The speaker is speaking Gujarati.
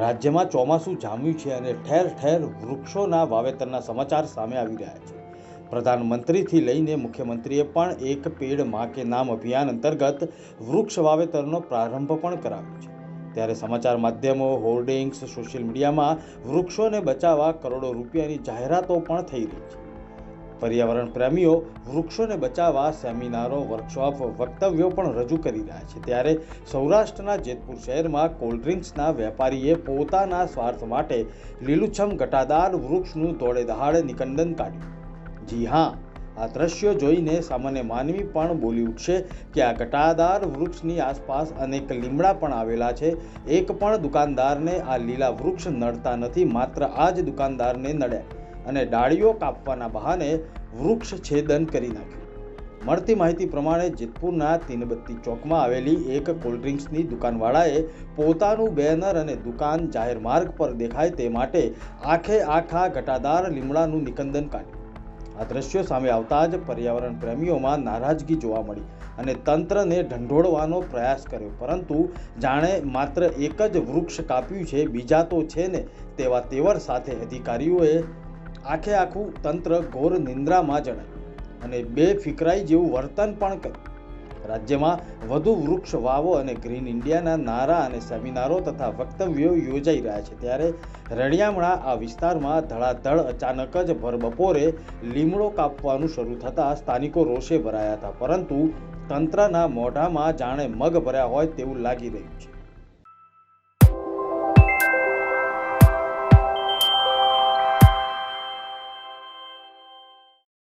રાજ્યમાં ચોમાસું જામ્યું છે અને ઠેર ઠેર વૃક્ષોના વાવેતરના સમાચાર સામે આવી રહ્યા છે. પ્રધાનમંત્રીથી લઈને મુખ્યમંત્રીએ પણ એક પેડમાં કે નામ અભિયાન અંતર્ગત વૃક્ષ વાવેતરનો પ્રારંભ પણ કરાવ્યો છે. ત્યારે સમાચાર માધ્યમો, હોર્ડિંગ્સ, સોશિયલ મીડિયામાં વૃક્ષોને બચાવવા કરોડો રૂપિયાની જાહેરાતો પણ થઈ રહી છે. પર્યાવરણ પ્રેમીઓ, વૃક્ષોને બચાવવા સેમિનારો, વર્કશોપ, વક્તવ્યો પણ રજૂ કરી રહ્યા છે. ત્યારે સૌરાષ્ટ્રના જેતપુર શહેરમાં કોલ્ડ્રિંક્સના વેપારીએ પોતાના સ્વાર્થ માટે લીલુંછમ ઘટાદાર વૃક્ષનું દોડે દહાડે નિકંદન કાઢ્યું. જી હા, આ દ્રશ્યો જોઈને સામાન્ય માનવી પણ બોલી ઉઠશે કે આ ઘટાદાર વૃક્ષની આસપાસ અનેક લીમડા પણ આવેલા છે. એક પણ દુકાનદારને આ લીલા વૃક્ષ નડતા નથી, માત્ર આ જ દુકાનદારને નડ્યા. અને ડાળીઓ કાપવાના બહાને વૃક્ષ છેદન કરી નાખ્યું. મળતી માહિતી પ્રમાણે જેતપુરના તીનબત્તી ચોકમાં આવેલી એક કોલ્ડ્રિંક્સની દુકાનવાળાએ પોતાનું બેનર અને દુકાન જાહેર માર્ગ પર દેખાય તે માટે આખે આખા ઘટાદાર લીમડાનું નિકંદન કાઢ્યું. આ દ્રશ્યો સામે આવતા જ પર્યાવરણ પ્રેમીઓમાં નારાજગી જોવા મળી અને તંત્રને ઢંઢોળવાનો પ્રયાસ કર્યો. પરંતુ જાણે માત્ર એક જ વૃક્ષ કાપ્યું છે, બીજા તો છે ને તેવા તેવર સાથે અધિકારીઓએ આખે આખું તંત્ર ઘોર નિંદ્રામાં જણાય અને બે ફિકરાઈ જેવું વર્તન પણ કર્યું રાજ્યમાં વધુ વૃક્ષ વાવો અને ગ્રીન ઇન્ડિયાના નારા અને સેમિનારો તથા વક્તવ્યો યોજાઈ રહ્યા છે ત્યારે રણિયામણા આ વિસ્તારમાં ધડાધડ અચાનક જ ભરબપોરે લીમડો કાપવાનું શરૂ થતાં સ્થાનિકો રોષે ભરાયા હતા. પરંતુ તંત્રના મોઢામાં જાણે મગ ભર્યા હોય તેવું લાગી રહ્યું છે.